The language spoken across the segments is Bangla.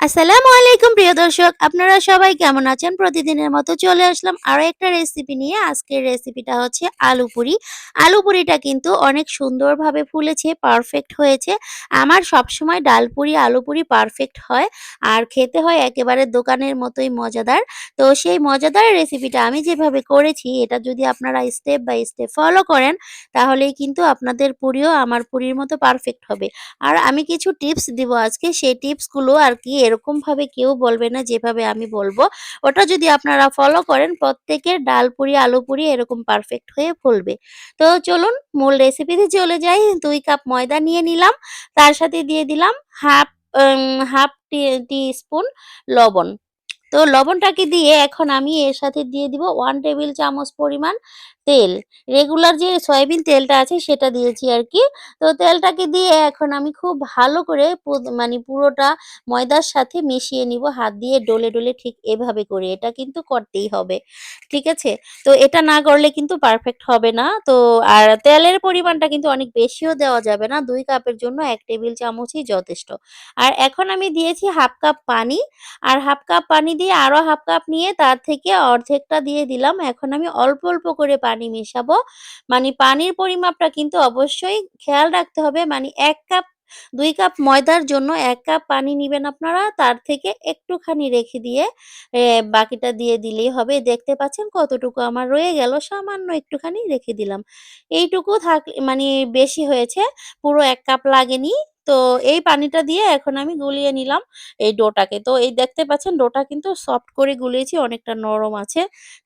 আসসালামু আলাইকুম, প্রিয় দর্শক। আপনারা সবাই কেমন আছেন? প্রতিদিনের মতো চলে আসলাম আরও একটা রেসিপি নিয়ে। আজকের রেসিপিটা হচ্ছে আলু পুরি। আলু পুরিটা কিন্তু অনেক সুন্দরভাবে ফুলেছে পারফেক্ট হয়েছে। আমার সবসময় ডাল পুরি, আলু পুরি পারফেক্ট হয়। আর খেতে হয় একেবারে দোকানের মতোই মজাদার। তো সেই মজাদার রেসিপিটা আমি যেভাবে করেছি, এটা যদি আপনারা স্টেপ বাই স্টেপ ফলো করেন, তাহলেই কিন্তু আপনাদের পুরিও আমার পুরির মতো পারফেক্ট হবে। আর আমি কিছু টিপস দিব আজকে। সেই টিপসগুলো আর কি এরকমভাবে কেউ বলবে না যেভাবে আমি বলব। ওটা যদি আপনারা ফলো করেন, প্রত্যেকের ডাল পুরি, আলু পুরি এরকম পারফেক্ট হয়ে ফুলবে। তো চলুন, মূল রেসিপিতে চলে যাই। দুই কাপ ময়দা নিয়ে নিলাম। তার সাথে দিয়ে দিলাম half half tea teaspoon লবণ। তো লবণটাকে দিয়ে এখন আমি এর সাথে দিয়ে দিব ওয়ান টেবিল চামচ পরিমাণ তেল। রেগুলার যে সয়াবিন তেলটা আছে সেটা দিয়েছি আর কি। তো তেলটাকে দিয়ে এখন আমি খুব ভালো করে মানে পুরোটা ময়দার সাথে মিশিয়ে নিব। হাত দিয়ে ডলে ডলে ঠিক এভাবে করে। এটা কিন্তু করতেই হবে। ঠিক আছে? তো এটা না করলে কিন্তু পারফেক্ট হবে না। তো আর তেলের পরিমাণটা কিন্তু অনেক বেশিও দেওয়া যাবে না। দুই কাপের জন্য এক টেবিল চামচই যথেষ্ট। আর এখন আমি দিয়েছি হাফ কাপ পানি। আর হাফ কাপ পানি দিয়ে আরও হাফ কাপ নিয়ে তার থেকে অর্ধেকটা দিয়ে দিলাম। এখন আমি অল্প অল্প করে পানি মেশাবো। মানে পানির পরিমাপটা কিন্তু অবশ্যই খেয়াল রাখতে হবে। মানে এক কাপ, দুই কাপ ময়দার জন্য এক কাপ পানি নিবেন আপনারা। তার থেকে একটুখানি রেখে দিয়ে বাকিটা দিয়ে দিলেই হবে। দেখতে পাচ্ছেন কতটুকু আমার রয়ে গেল। সামান্য একটুখানি রেখে দিলাম। এইটুকু থাক মানে বেশি হয়েছে। পুরো এক কাপ লাগেনি। তো এই পানিটা দিয়ে এখন আমি গুলিয়ে নিলাম এই ডোটাকে। তো এই দেখতে পাচ্ছেন ডোটা কিন্তু সফট করে গুলিয়েছি, অনেকটা নরম আছে।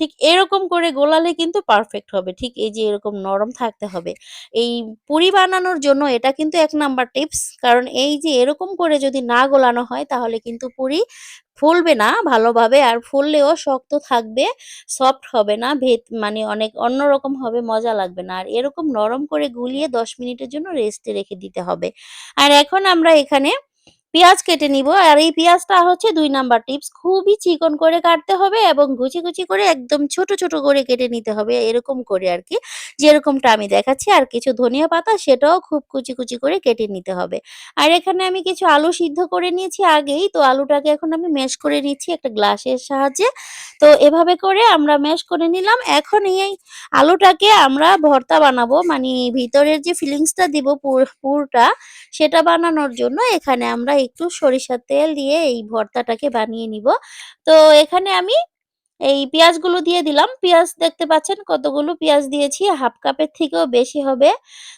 ঠিক এরকম করে গোলালে কিন্তু পারফেক্ট হবে। ঠিক এই যে এরকম নরম থাকতে হবে। এই পুরি বানানোর জন্য এটা কিন্তু এক নাম্বার টিপস। কারণ এই যে এরকম করে যদি না গোলানো হয় তাহলে কিন্তু পুরি ফুলবে না ভালোভাবে আর ফুললেও শক্ত থাকবে সফট হবে না, ভেত মানে অনেক অন্যরকম হবে, মজা লাগবে না। আর এরকম নরম করে গুলিয়ে দশ মিনিটের জন্য রেস্টে রেখে দিতে হবে। আর এখন আমরা এখানে পেঁয়াজ কেটে নিব। আর এই পেঁয়াজটা হচ্ছে দুই নাম্বার টিপস, খুবই চিকন করে কাটতে হবে এবং কুচি কুচি করে একদম ছোট ছোট করে কেটে নিতে হবে, এরকম করে আর কি। যেরকমটা আমি দেখাচ্ছি, আর কিছু ধনিয়া পাতা সেটাও খুব কুচি কুচি করে কেটে নিতে হবে। আর এখানে আমি কিছু আলু সিদ্ধ করে নিয়েছি আগেই। তো আলুটাকে এখন আমি ম্যাশ করে নিচ্ছি একটা গ্লাসের সাহায্যে। তো এভাবে করে আমরা ম্যাশ করে নিলাম। এখন এই আলুটাকে আমরা ভর্তা বানাবো। মানে ভিতরের যে ফিলিংসটা দিব পুরটা, সেটা বানানোর জন্য এখানে আমরা একটু সরিষার তেল দিয়ে এই ভর্তাটাকে বানিয়ে নিব। তো এখানে আমি এই পেঁয়াজগুলো দিয়ে দিলাম। পেঁয়াজ দেখতে পাচ্ছেন কতগুলো পেঁয়াজ দিয়েছি। হাফ কাপের থেকেও বেশি হবে।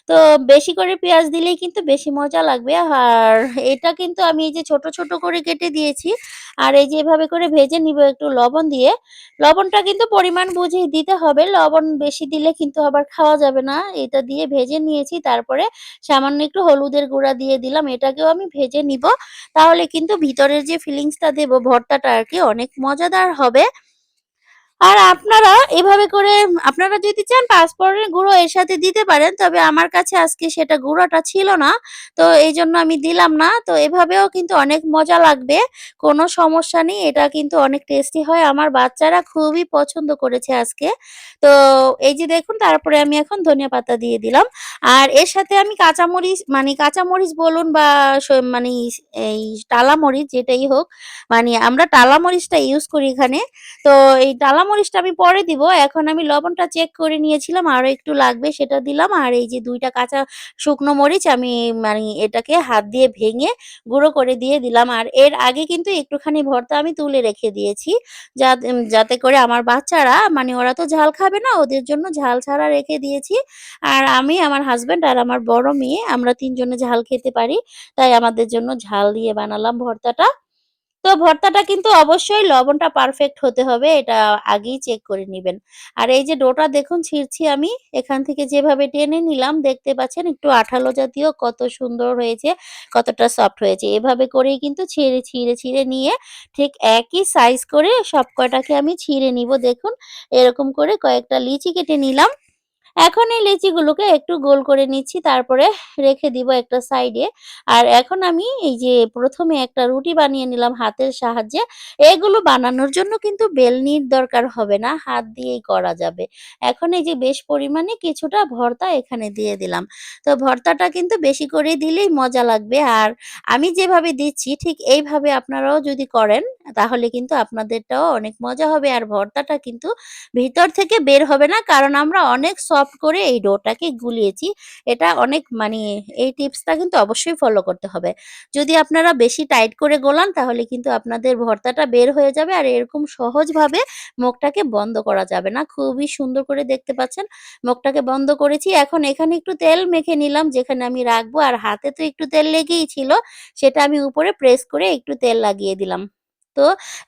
তো বেশি করে পেঁয়াজ দিলেই কিন্তু বেশি মজা লাগবে। আর এটা কিন্তু আমি এই যে ছোট ছোট করে কেটে দিয়েছি। আর এই যে এভাবে করে ভেজে নিব একটু লবণ দিয়ে। লবণটা কিন্তু পরিমাণ বুঝেই দিতে হবে। লবণ বেশি দিলে কিন্তু আবার খাওয়া যাবে না। এটা দিয়ে ভেজে নিয়েছি। তারপরে সামান্য একটু হলুদের গুঁড়া দিয়ে দিলাম। এটাকেও আমি ভেজে নিব। তাহলে কিন্তু ভিতরের যে ফিলিংসটা দেবো, ভর্তাটা আর কি, অনেক মজাদার হবে। আর আপনারা এভাবে করে, আপনারা যদি চান পাঁচফোড়নের গুঁড়ো এর সাথে দিতে পারেন, তবে আমার কাছে আজকে সেটা গুঁড়োটা ছিল না। তো এই জন্য আমি দিলাম না। তো এভাবেও কিন্তু অনেক মজা লাগবে। কোনো সমস্যা নেই। এটা কিন্তু অনেক টেস্টি হয়। আমার বাচ্চারা খুবই পছন্দ করেছে আজকে। তো এই যে দেখুন, তারপরে আমি এখন ধনিয়া পাতা দিয়ে দিলাম। আর এর সাথে আমি কাঁচামরিচ মানে কাঁচামরিচ বলুন বা মানে এই টালা মরিচ যেটাই হোক মানে আমরা টালা মরিচটা ইউজ করি এখানে। তো এই টালা মরিচটা আমি পরে দিব। এখন আমি লবণটা চেক করে নিয়েছিলাম, আরও একটু লাগবে সেটা দিলাম। আর এই যে দুইটা কাঁচা শুকনো মরিচ আমি মানে এটাকে হাত দিয়ে ভেঙে গুঁড়ো করে দিয়ে দিলাম। আর এর আগে কিন্তু একটুখানি ভর্তা আমি তুলে রেখে দিয়েছি। যাতে করে আমার বাচ্চারা মানে ওরা তো ঝাল খাবে না, ওদের জন্য ঝাল ছাড়া রেখে দিয়েছি। আর আমি, আমার হাজব্যান্ড আর আমার বড় মেয়ে, আমরা তিনজনে ঝাল খেতে পারি। তাই আমাদের জন্য ঝাল দিয়ে বানালাম ভর্তাটা। তো ভর্তাটা কিন্তু অবশ্যই লবণটা পারফেক্ট হতে হবে, এটা আগেই চেক করে নেবেন। আর এই যে ডোটা দেখুন, ছিঁড়ছি আমি, এখান থেকে যেভাবে টেনে নিলাম, দেখতে পাচ্ছেন একটু আঠালো জাতীয় কত সুন্দর হয়েছে, কতটা সফট হয়েছে। এভাবে করেই কিন্তু ছিঁড়ে ছিঁড়ে ছিঁড়ে নিয়ে ঠিক একই সাইজ করে সব কয়টাকে আমি ছিঁড়ে নিব। দেখুন, এরকম করে কয়েকটা লিচি কেটে নিলাম। এখন এই লিচিগুলোকে একটু গোল করে নিচ্ছি তারপরে রেখে দিব একটা সাইডে। আর এখন আমি এই যে প্রথমে একটা রুটি বানিয়ে নিলাম হাতের সাহায্যে। এগুলো বানানোর জন্য কিন্তু বেলনির দরকার হবে না, হাত দিয়েই করা যাবে। এখন এই যে বেশ পরিমাণে কিছুটা ভর্তা এখানে দিয়ে দিলাম। তো ভর্তাটা কিন্তু বেশি করে দিলেই মজা লাগবে। আর আমি যেভাবে দিচ্ছি ঠিক এইভাবে আপনারাও যদি করেন তাহলে কিন্তু আপনাদেরটাও অনেক মজা হবে। আর ভর্তাটা কিন্তু ভিতর থেকে বের হবে না কারণ আমরা অনেক সফট করে এই ডোটাকে গুলিয়েছি। এটা অনেক মানে এই টিপসটা কিন্তু অবশ্যই ফলো করতে হবে। যদি আপনারা বেশি টাইট করে গোলান, তাহলে কিন্তু আপনাদের ভর্তাটা বের হয়ে যাবে আর এরকম সহজভাবে মুখটাকে বন্ধ করা যাবে না। খুবই সুন্দর করে দেখতে পাচ্ছেন, মুখটাকে বন্ধ করেছি। এখন এখানে একটু তেল মেখে নিলাম, যেখানে আমি রাখব আর হাতে তো একটু তেল লেগেই ছিল। সেটা আমি উপরে প্রেস করে একটু তেল লাগিয়ে দিলাম। তো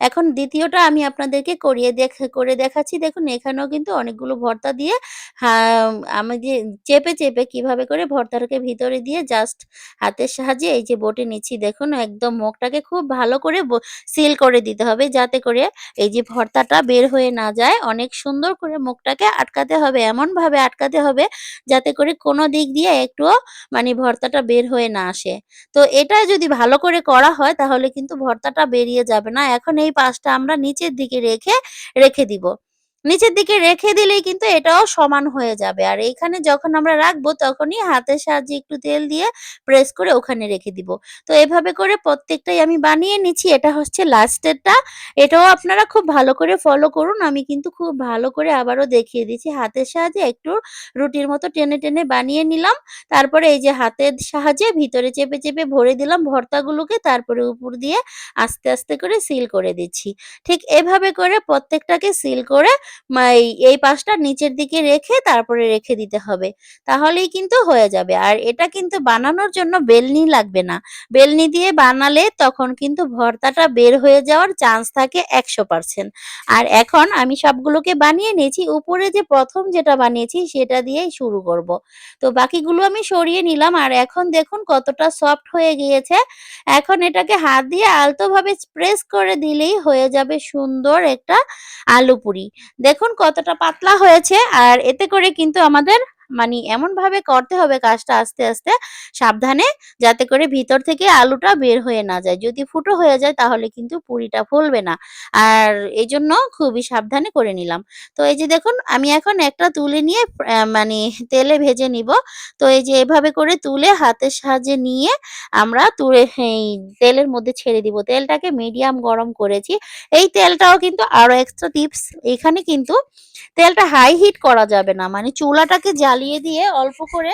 এখন দ্বিতীয়টা আমি আপনাদেরকে করিয়ে দেখ করে দেখাচ্ছি। দেখুন এখানেও কিন্তু অনেকগুলো ভর্তা দিয়ে আমি যে চেপে, চেপে কীভাবে করে ভর্তাটাকে ভিতরে দিয়ে জাস্ট হাতের সাহায্যে এই যে বটে নিচ্ছি দেখুন একদম মুখটাকে খুব ভালো করে সিল করে দিতে হবে যাতে করে এই যে ভর্তাটা বের হয়ে না যায়। অনেক সুন্দর করে মুখটাকে আটকাতে হবে। এমনভাবে আটকাতে হবে যাতে করে কোনো দিক দিয়ে একটুও মানে ভর্তাটা বের হয়ে না আসে। তো এটা যদি ভালো করে করা হয় তাহলে কিন্তু ভর্তাটা বেরিয়ে যাবে না। এখন এই পাশটা আমরা নিচের দিকে রেখে, রেখে দিব। নিচের দিকে রেখে দিলেই কিন্তু এটাও সমান হয়ে যাবে। আর এইখানে যখন আমরা রাখব তখনই হাতের সাহায্যে একটু তেল দিয়ে প্রেস করে ওখানে রেখে দিব। তো এভাবে করে প্রত্যেকটাই আমি বানিয়ে নিচ্ছি। এটা হচ্ছে লাস্টেরটা। এটাও আপনারা খুব ভালো করে ফলো করুন। আমি কিন্তু খুব ভালো করে আবারও দেখিয়ে দিচ্ছি। হাতের সাহায্যে একটু রুটির মতো টেনে, টেনে বানিয়ে নিলাম। তারপরে এই যে হাতের সাহায্যে ভিতরে চেপে, চেপে ভরে দিলাম ভর্তাগুলোকে। তারপরে উপর দিয়ে আস্তে, আস্তে করে সিল করে দিচ্ছি। ঠিক এভাবে করে প্রত্যেকটাকে সিল করে এই, পাশটা নিচের দিকে রেখে তারপরে রেখে দিতে হবে। তাহলেই কিন্তু হয়ে যাবে। আর এটা কিন্তু বানানোর জন্য বেলনি লাগবে না। বেলনি দিয়ে বানালে তখন কিন্তু ভর্তাটা বের হয়ে যাওয়ার চান্স থাকে ১০০% আর এখন আমি সবগুলোকে বানিয়ে নিয়েছি। উপরে যে প্রথম যেটা বানিয়েছি সেটা দিয়েই শুরু করব। তো বাকিগুলো আমি সরিয়ে নিলাম। আর এখন দেখুন কতটা সফট হয়ে গিয়েছে। এখন এটাকে হাত দিয়ে আলতোভাবে প্রেস করে দিলেই হয়ে যাবে সুন্দর একটা আলু পুরি। দেখুন কতটা পাতলা হয়েছে আর এতে করে কিন্তু আমাদের মানি এমনভাবে করতে হবে কাজটা আস্তে, আস্তে সাবধানে যাতে করে ভিতর থেকে আলুটা বের হয়ে না যায়। যদি ফুটো হয়ে যায় তাহলে কিন্তু পুরিটা ফুলবে না। আর এই জন্য খুবই সাবধানে করে নিলাম। তো এই যে দেখুন আমি এখন একটা তুলে নিয়ে মানে তেলে ভেজে নিব। তো এই যে এভাবে করে তুলে হাতের সাহায্যে নিয়ে আমরা তুলে এই তেলের মধ্যে ছেড়ে দিব। তেলটাকে মিডিয়াম গরম করেছি। এই তেলটাও কিন্তু আরও এক্সট্রা টিপস এখানে কিন্তু তেলটা হাই হিট করা যাবে না। মানে চুলাটাকে জ্বালিয়ে দিয়ে অল্প করে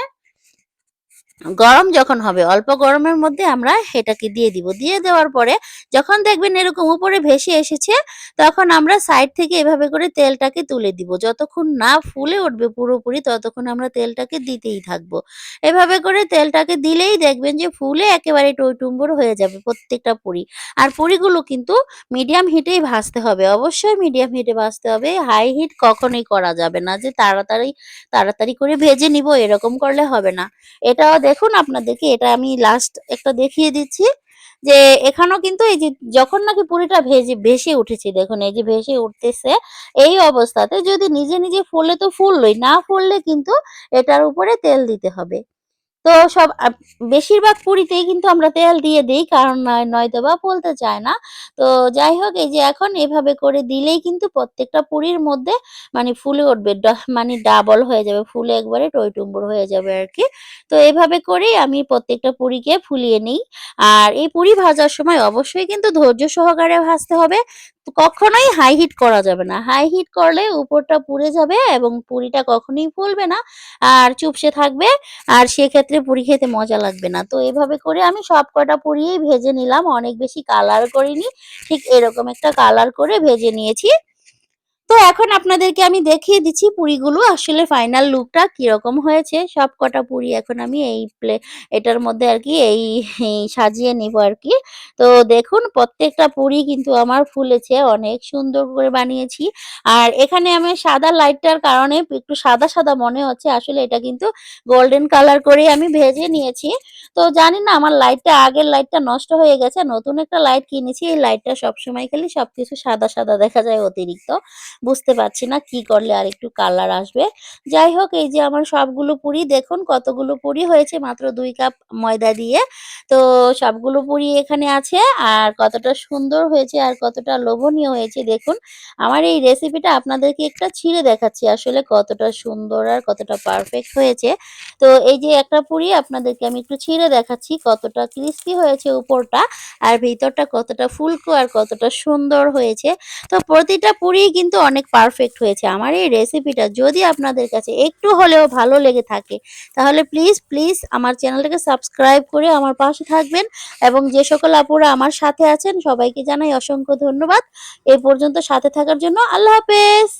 গরম যখন হবে অল্প গরমের মধ্যে আমরা এটাকে দিয়ে দিব। দিয়ে দেওয়ার পরে যখন দেখবেন এরকম উপরে ভেসে এসেছে তখন আমরা সাইড থেকে এভাবে করে তেলটাকে তুলে দিব। যতক্ষণ না ফুলে উঠবে পুরোপুরি ততক্ষণ আমরা তেলটাকে দিতেই থাকব। এভাবে করে তেলটাকে দিলেই দেখবেন যে ফুলে একেবারে টইটুম্বুর হয়ে যাবে প্রত্যেকটা পুরি। আর পুরিগুলো কিন্তু মিডিয়াম হিটেই ভাজতে হবে। অবশ্যই মিডিয়াম হিটে ভাজতে হবে। হাই হিট কখনোই করা যাবে না যে তাড়াতাড়ি, তাড়াতাড়ি করে ভেজে নিব এরকম করলে হবে না। এটাও দেখুন আপনাদেরকে এটা আমি লাস্ট একটা দেখিয়ে দিচ্ছি। যে এখানেও কিন্তু এই যে যখন নাকি পুরিটা ভেজে ভেসে উঠেছে দেখুন এই যে ভেসে উঠতেছে এই অবস্থাতে যদি নিজে, নিজে ফুললে তো ফুললোই না ফুললে কিন্তু এটার উপরে তেল দিতে হবে। তো সব বেশিরভাগ পুরিতেই কিন্তু আমরা তেল দিয়ে দিই, কারণ নয়তো বা বলতে চায় না। তো যাই হোক, এই যে এখন এভাবে করে দিলেই কিন্তু প্রত্যেকটা পুরির মধ্যে মানে ফুলে উঠবে মানে ডাবল হয়ে যাবে। ফুলে একবারে টইটুম্বুর হয়ে যাবে আর কি তো এভাবে করেই আমি প্রত্যেকটা পুরিকে ফুলিয়ে নিই। আর এই পুরি ভাজার সময় অবশ্যই কিন্তু ধৈর্য সহকারে ভাজতে হবে। কখনোই হাই হিট করা যাবে না। হাই হিট করলে উপরটা পুড়ে যাবে এবং পুরিটা কখনোই ফুলবে না। আর চুপসে থাকবে। আর সেক্ষেত্রে পুরি খেতে মজা লাগবে না। তো এভাবে করে আমি সব কটা পুরিয়েই ভেজে নিলাম। অনেক বেশি কালার করিনি। ঠিক এরকম একটা কালার করে ভেজে নিয়েছি। তো এখন আপনাদেরকে আমি দেখিয়ে দিচ্ছি পুরিগুলো আসলে ফাইনাল লুকটা কীরকম হয়েছে। সবকটা পুরি এখন আমি এই প্লে এটার মধ্যে আর কি এই সাজিয়ে নিব আর কি তো দেখুন প্রত্যেকটা পুরি কিন্তু আমার ফুলেছে। অনেক সুন্দর করে বানিয়েছি। আর এখানে আমি সাদা লাইটটার কারণে একটু সাদা, সাদা মনে হচ্ছে। আসলে এটা কিন্তু গোল্ডেন কালার করেই আমি ভেজে নিয়েছি। তো জানি না আমার লাইটটা আগের লাইটটা নষ্ট হয়ে গেছে। নতুন একটা লাইট কিনেছি। এই লাইটটা সবসময় খালি সবকিছু সাদা, সাদা দেখা যায় অতিরিক্ত। বুঝতে পারছি না কি করলে আর একটু কালার আসবে। যাই হোক, এই যে আমার সবগুলো পুরি, দেখুন কতগুলো পুরি হয়েছে, মাত্র দুই কাপ ময়দা দিয়ে। তো সবগুলো পুরি এখানে আছে, আর কতটা সুন্দর হয়েছে আর কতটা লোভনীয় হয়েছে, দেখুন। আমার এই রেসিপিটা আপনাদেরকে একটা ছিঁড়ে দেখাচ্ছি, আসলে কতটা সুন্দর আর কতটা পারফেক্ট হয়েছে। তো এই যে একটা পুরি, আপনাদেরকে আমি একটু ছিঁড়ে দেখাচ্ছি, কতটা ক্রিস্পি হয়েছে উপরটা, আর ভিতরটা কতটা ফুলকো আর কতটা সুন্দর হয়েছে। তো প্রতিটা পুরি কিন্তু অনেক পারফেক্ট হয়েছে। আমার এই রেসিপিটা যদি আপনাদের কাছে একটু হলেও ভালো লেগে থাকে, তাহলে প্লিজ প্লিজ আমার চ্যানেলটাকে সাবস্ক্রাইব করে আমার পাশে থাকবেন এবং যে সকল আপুরা আমার সাথে আছেন, সবাইকে জানাই অসংখ্য ধন্যবাদ। এই পর্যন্ত সাথে থাকার জন্য আল্লাহ হাফেজ!